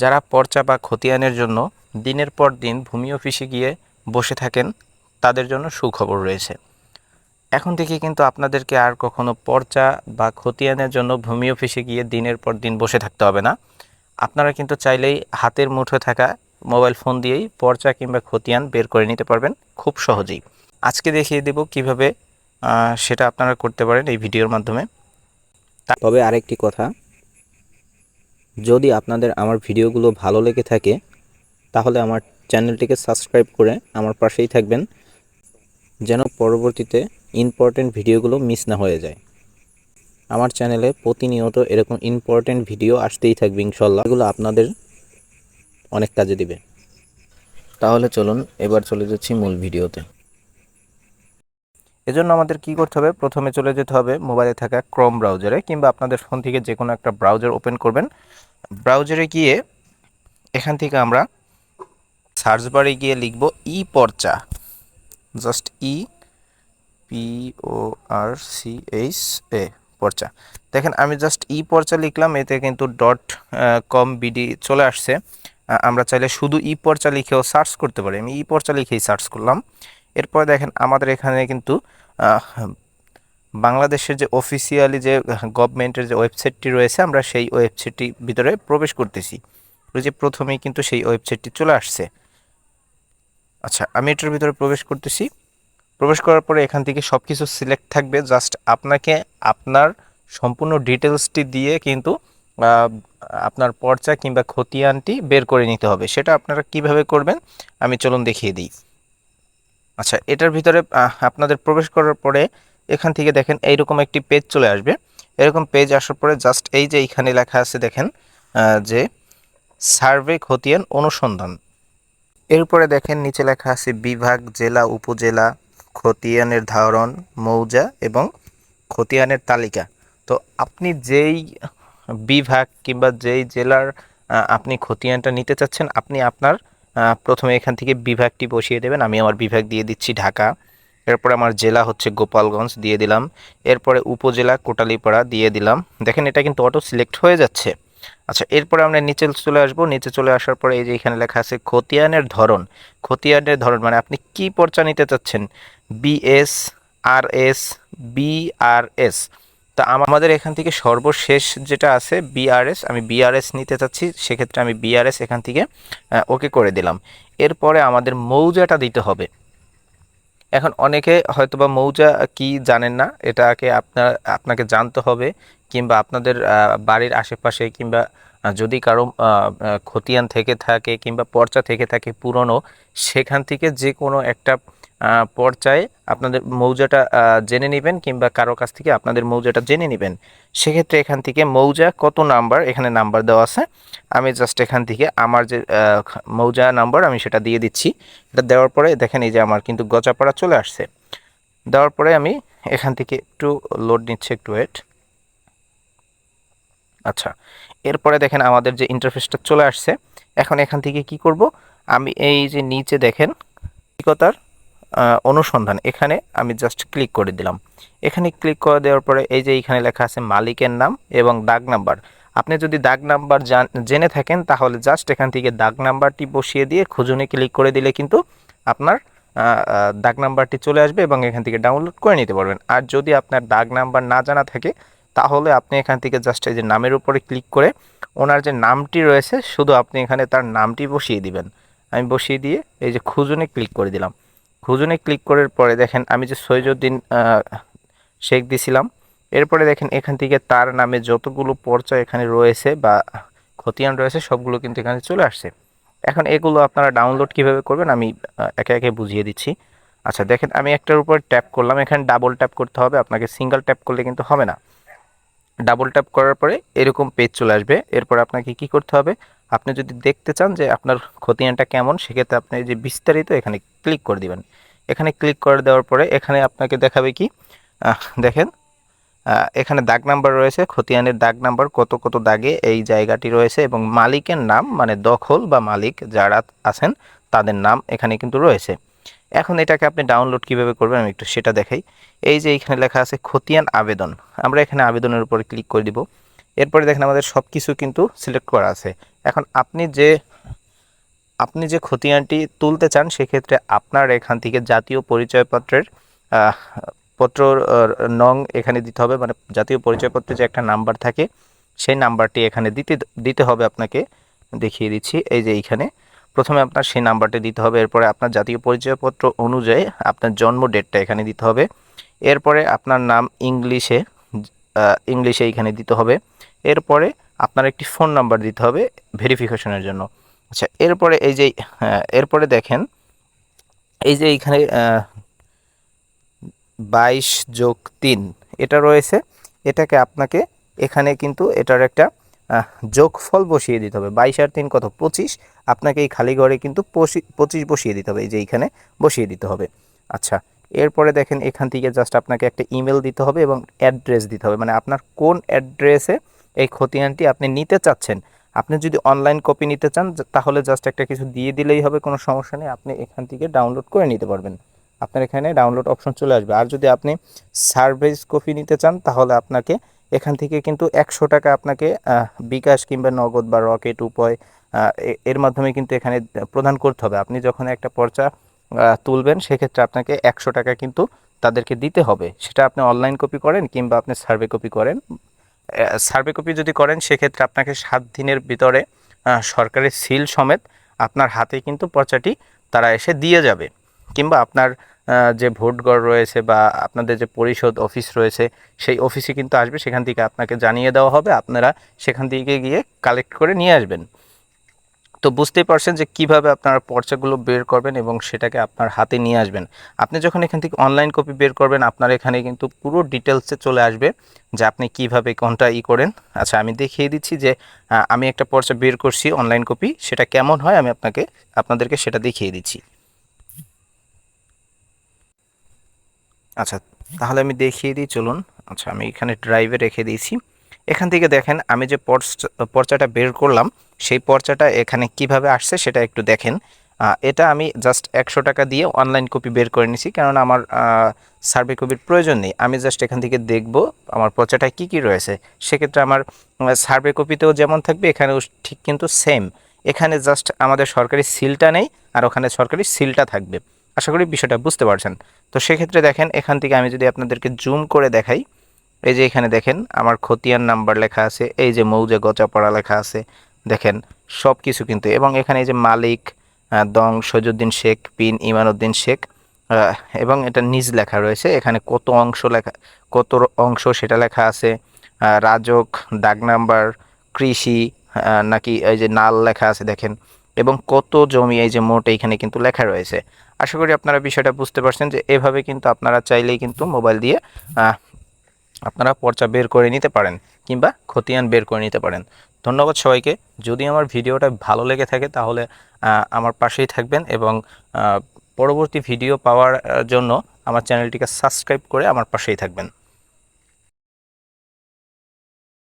যারা পর্চা বা খতিয়ানের জন্য দিনের পর দিন ভূমি অফিসে গিয়ে বসে থাকেন, তাদের জন্য সুখবর রয়েছে। এখন থেকে কিন্তু আপনাদেরকে আর কখনো পর্চা বা খতিয়ানের জন্য ভূমি অফিসে গিয়ে দিনের পর দিন বসে থাকতে হবে না। আপনারা কিন্তু চাইলেই হাতের মুঠো থাকা মোবাইল ফোন দিয়েই পর্চা কিংবা খতিয়ান বের করে নিতে পারবেন খুব সহজেই। আজকে দেখিয়ে দেব কীভাবে সেটা আপনারা করতে পারেন এই ভিডিওর মাধ্যমে। তবে আরেকটি কথা যদি আপনাদের আমার ভিডিওগুলো ভালো লেগে থাকে, তাহলে আমার চ্যানেলটিকে সাবস্ক্রাইব করে আমার পাশেই থাকবেন, যেন পরবর্তীতে ইম্পর্টেন্ট ভিডিওগুলো মিস না হয়ে যায়। আমার চ্যানেলে প্রতিনিয়ত এরকম ইম্পর্টেন্ট ভিডিও আসতেই থাকবে ইনশাল্লাহ। এগুলো আপনাদের অনেক কাজে দিবে। তাহলে চলুন এবার চলে যাচ্ছি মূল ভিডিওতে। এজন্য আমাদের কি করতে হবে? প্রথমে চলে যেতে হবে মোবাইলে থাকা ক্রোম ব্রাউজারে কিংবা আপনাদের ফোন থেকে যে কোনো একটা ব্রাউজার ওপেন করবেন। ব্রাউজারে গিয়ে এখান থেকে আমরা সার্চ বারে গিয়ে লিখব ই পর্চা just E P O R C H A পর্চা দেখেন, আমি জাস্ট ই পর্চা লিখলাম, এতে কিন্তু ডট কম বিডি চলে আসছে। আমরা চাইলে শুধু ই পর্চা লিখেও সার্চ করতে পারি। আমি ই পর্চা লিখেই সার্চ করলাম। এরপর দেখেন, আমাদের এখানে কিন্তু বাংলাদেশের যে অফিসিয়ালি যে গভর্নমেন্টের যে ওয়েবসাইটটি রয়েছে, আমরা সেই ওয়েবসাইটটি ভিতরে প্রবেশ করতেছি। ওই যে প্রথমেই কিন্তু সেই ওয়েবসাইটটি চলে আসছে। আচ্ছা আমি এটার ভিতরে প্রবেশ করতেছি। প্রবেশ করার পরে এখান থেকে সব কিছু সিলেক্ট থাকবে। জাস্ট আপনাকে আপনার সম্পূর্ণ ডিটেলসটি দিয়ে কিন্তু আপনার পর্চা কিংবা খতিয়ানটি বের করে নিতে হবে। সেটা আপনারা কীভাবে করবেন, আমি চলুন দেখিয়ে দিই। আচ্ছা এটার ভিতরে আপনাদের প্রবেশ করার পরে এখান থেকে দেখেন এইরকম একটি পেজ চলে আসবে। এরকম পেজ আসার পরে জাস্ট এই যে এইখানে লেখা আছে দেখেন যে সার্ভে খতিয়ান অনুসন্ধান। এরপরে দেখেন নিচে লেখা আছে বিভাগ, জেলা, উপজেলা, খতিয়ানের ধারণ, মৌজা এবং খতিয়ানের তালিকা। তো আপনি যেই বিভাগ কিংবা যেই জেলার আপনি খতিয়ানটা নিতে চাচ্ছেন, আপনি আপনার প্রথমে এখান থেকে বিভাগটি বসিয়ে দেবেন। আমি আমার বিভাগ দিয়ে দিচ্ছি ঢাকা। এরপরে আমার জেলা হচ্ছে গোপালগঞ্জ দিয়ে দিলাম। এরপরে উপজেলা কোটালিপাড়া দিয়ে দিলাম। দেখেন এটা কিন্তু অটো সিলেক্ট হয়ে যাচ্ছে। আচ্ছা এরপরে আমরা নিচে চলে আসব। নিচে চলে আসার পরে এই যে এখানে লেখা আছে খতিয়ানের ধরন। খতিয়ানের ধরন মানে আপনি কি পর্চা নিতে চাচ্ছেন? বিএস আর এস বিআরএস তা আমাদের এখান থেকে সর্বশেষ যেটা আছে বিআরএস আমি বিআরএস নিতে চাচ্ছি। সেক্ষেত্রে আমি বিআরএস এখান থেকে ওকে করে দিলাম। এরপরে আমাদের মৌজাটা দিতে হবে। এখন অনেকে হয়তোবা মৌজা কি জানেন না, এটাকে আপনার, আপনাকে জানতে হবে কিংবা আপনাদের বাড়ির আশেপাশে কিংবা যদি কারও খতিয়ান থেকে থাকে কিংবা পর্চা থেকে থাকে পুরনো, সেখান থেকে যে কোনো একটা আহ, পর্চায় আপনাদের মৌজাটা জেনে নেবেন কিংবা কারও কাছ থেকে আপনাদের মৌজাটা জেনে নেবেন। সেক্ষেত্রে এখান থেকে মৌজা কত নাম্বার? এখানে নাম্বার দেওয়া আছে। আমি জাস্ট এখান থেকে আমার যে মৌজা নাম্বার আমি সেটা দিয়ে দিচ্ছি। এটা দেওয়ার পরে দেখেন এই যে আমার কিন্তু গজাপাড়া চলে আসছে। দেওয়ার পরে আমি এখান থেকে একটু লোড নিচ্ছে একটু ওয়েট আচ্ছা এরপরে দেখেন আমাদের যে ইন্টারফেসটা চলে আসছে। এখন এখান থেকে কি করব? আমি এই যে নিচে দেখেন ঠিকতার আহ, অনুসন্ধান। এখানে আমি জাস্ট ক্লিক করে দিলাম। এখানে ক্লিক করে দেওয়ার পরে এই যে এখানে লেখা আছে মালিকের নাম এবং দাগ নাম্বার। আপনি যদি দাগ নাম্বার জান- থাকেন, তাহলে জাস্ট এখান থেকে দাগ নাম্বারটি বসিয়ে দিয়ে খুঁজুনে ক্লিক করে দিলে কিন্তু আপনার দাগ নাম্বারটি চলে আসবে এবং এখান থেকে ডাউনলোড করে নিতে পারবেন। আর যদি আপনার দাগ নাম্বার না জানা থাকে, তাহলে আপনি এখান থেকে জাস্ট এই যে নামের উপরে ক্লিক করে ওনার যে নামটি রয়েছে, শুধু আপনি এখানে তার নামটি বসিয়ে দিবেন। আমি বসিয়ে দিয়ে এই যে খুঁজুনে ক্লিক করে দিলাম। খুঁজুনি ক্লিক করার পরে দেখেন আমি যে সৈজুদ্দিন শেখ দিছিলাম, এরপরে দেখেন এখান থেকে তার নামে যতগুলো পর্চা এখানে রয়েছে বা খতিয়ান রয়েছে, সবগুলো কিন্তু এখানে চলে আসছে। এখন এগুলো আপনারা ডাউনলোড কীভাবে করবেন আমি একে একে বুঝিয়ে দিচ্ছি। আচ্ছা দেখেন আমি একটার উপর ট্যাপ করলাম, এখানে ডাবল ট্যাপ করতে হবে, আপনাকে সিঙ্গেল ট্যাপ করলে কিন্তু হবে না। ডাবল ট্যাপ করার পরে এরকম পেজ চলে আসবে, এরপর আপনাকে কি করতে হবে? আপনি যদি দেখতে চান যে আপনার খতিয়ানটা কেমন, সেক্ষেত্রে আপনি যে বিস্তারিত এখানে ক্লিক করে দিবেন। এখানে ক্লিক করে দেওয়ার পরে এখানে আপনাকে দেখাবে কি? দেখেন এখানে দাগ নাম্বার রয়েছে, খতিয়ানের দাগ নাম্বার কত কত দাগে এই জায়গাটি রয়েছে এবং মালিকের নাম মানে দখল বা মালিক যারা আছেন, তাদের নাম এখানে কিন্তু রয়েছে। এখন এটাকে আপনি ডাউনলোড কীভাবে করবেন আমি একটু সেটা দেখাই। এই যে এখানে লেখা আছে, খতিয়ান আবেদন আমরা এখানে আবেদনের উপরে ক্লিক করে দিব। এরপরে দেখেন আমাদের সব কিছু কিন্তু সিলেক্ট করা আছে। এখন আপনি যে আপনি যে খতিয়ানটি তুলতে চান, সেক্ষেত্রে আপনার এখান থেকে জাতীয় পরিচয়পত্রের পত্র নং এখানে দিতে হবে। মানে জাতীয় পরিচয়পত্রে যে একটা নাম্বার থাকে, সেই নাম্বারটি এখানে দিতে দিতে হবে আপনাকে। দেখিয়ে দিচ্ছি, এই যে এইখানে। প্রথমে আপনার সেই নাম্বারটি দিতে হবে। এরপরে আপনার জাতীয় পরিচয়পত্র অনুযায়ী আপনার জন্ম ডেটটা এখানে দিতে হবে। এরপরে আপনার নাম ইংলিশে ইংলিশে এইখানে দিতে হবে। এরপরে আপনার একটি ফোন নাম্বার দিতে হবে ভেরিফিকেশনের জন্য। আচ্ছা এরপরে এই যে হ্যাঁ, এরপরে দেখেন এই যে এইখানে বাইশ যোগ তিন এটা রয়েছে এটাকে আপনাকে এখানে কিন্তু এটার একটা যোগফল বসিয়ে দিতে হবে। বাইশ আর তিন কত? পঁচিশ। আপনাকে এই খালি ঘরে কিন্তু পঁচি- পঁচিশ বসিয়ে দিতে হবে এই যে এইখানে বসিয়ে দিতে হবে। আচ্ছা এরপরে দেখেন এখান থেকে জাস্ট আপনাকে একটা ইমেল দিতে হবে এবং অ্যাড্রেস দিতে হবে। মানে আপনার কোন অ্যাড্রেসে এই খতিয়ানটি আপনি নিতে চাচ্ছেন আপনি যদি অনলাইন কপি নিতে চান তাহলে জাস্ট একটা কিছু দিয়ে দিলেই হবে, কোনো সমস্যা নেই। আপনি এখান থেকে ডাউনলোড করে নিতে পারবেন। আপনার এখানে ডাউনলোড অপশন চলে আসবে। আর যদি আপনি সার্ভিস কপি নিতে চান, তাহলে আপনাকে এখান থেকে কিন্তু একশো টাকা আপনাকে বিকাশ কিংবা নগদ বা রকেট উপায় এর মাধ্যমে কিন্তু এখানে প্রদান করতে হবে। আপনি যখন একটা পর্চা তুলবেন, সেক্ষেত্রে আপনাকে একশো টাকা কিন্তু তাদেরকে দিতে হবে। সেটা আপনি অনলাইন কপি করেন কিংবা আপনি সার্ভে কপি করেন। সার্ভে কপি যদি করেন, সেক্ষেত্রে আপনাকে সাত দিনের ভিতরে সরকারের সিল সমেত আপনার হাতে কিন্তু পর্চাটি তারা এসে দিয়ে যাবে। কিংবা আপনার যে ভোটঘর রয়েছে বা আপনাদের যে পরিষদ অফিস রয়েছে, সেই অফিসে কিন্তু আসবে। সেখান থেকে আপনাকে জানিয়ে দেওয়া হবে। আপনারা সেখান থেকে গিয়ে কালেক্ট করে নিয়ে আসবেন। তো বুঝতেই পারছেন যে কীভাবে আপনারা পর্চাগুলো বের করবেন এবং সেটাকে আপনার হাতে নিয়ে আসবেন। আপনি যখন এখান থেকে অনলাইন কপি বের করবেন, আপনার এখানে কিন্তু পুরো ডিটেলসে চলে আসবে যে আপনি কীভাবে কোনটা ই করেন। আচ্ছা আমি দেখিয়ে দিচ্ছি যে আমি একটা পর্চা বের করছি অনলাইন কপি সেটা কেমন হয় আমি আপনাকে, আপনাদেরকে সেটা দেখিয়ে দিচ্ছি। আচ্ছা তাহলে আমি দেখিয়ে দিই, চলুন। আচ্ছা আমি এখানে ড্রাইভে রেখে দিয়েছি। এখান থেকে দেখেন, আমি যে পর্চ- পর্চাটা বের করলাম, সেই পর্চাটা এখানে কীভাবে আসছে সেটা একটু দেখেন। এটা আমি জাস্ট একশো টাকা দিয়ে অনলাইন কপি বের করে নিছি কারণ আমার সার্ভে কপির প্রয়োজন নেই। আমি জাস্ট এখান থেকে দেখব আমার পর্চাটায় কি কি রয়েছে। সেক্ষেত্রে আমার সার্ভে কপিতেও যেমন থাকবে, এখানেও ঠিক কিন্তু সেম এখানে জাস্ট আমাদের সরকারি সিলটা নেই, আর ওখানে সরকারি সিলটা থাকবে। আশা করি বিষয়টা বুঝতে পারছেন। তো সেক্ষেত্রে দেখেন, এখান থেকে আমি যদি আপনাদেরকে জুম করে দেখাই এই যে এখানে দেখেন, আমার খতিয়ান নাম্বার লেখা আছে, এই যে মৌজা গচাপড়া লেখা আছে, দেখেন সব কিছু কিন্তু, এবং এখানে এই যে মালিক দং, সৈজুদ্দিন শেখ, পিন ইমানউদ্দিন শেখ এবং এটা নিজ লেখা রয়েছে, এখানে কত অংশ লেখা, কত অংশ সেটা লেখা আছে রাজক, দাগ নাম্বার, কৃষি নাকি এই যে নাল লেখা আছে, দেখেন, এবং কত জমি এই যে মোট এইখানে কিন্তু লেখা রয়েছে। আশা করি আপনারা বিষয়টা বুঝতে পারছেন যে এভাবে কিন্তু আপনারা চাইলেই কিন্তু মোবাইল দিয়ে আপনারা পর্চা বের করে নিতে পারেন কিংবা খতিয়ান বের করে নিতে পারেন। ধন্যবাদ সবাইকে। যদি আমার ভিডিওটা ভালো লেগে থাকে তাহলে আমার পাশেই থাকবেন এবং পরবর্তী ভিডিও পাওয়ার জন্য আমার চ্যানেলটিকে সাবস্ক্রাইব করে আমার পাশেই থাকবেন।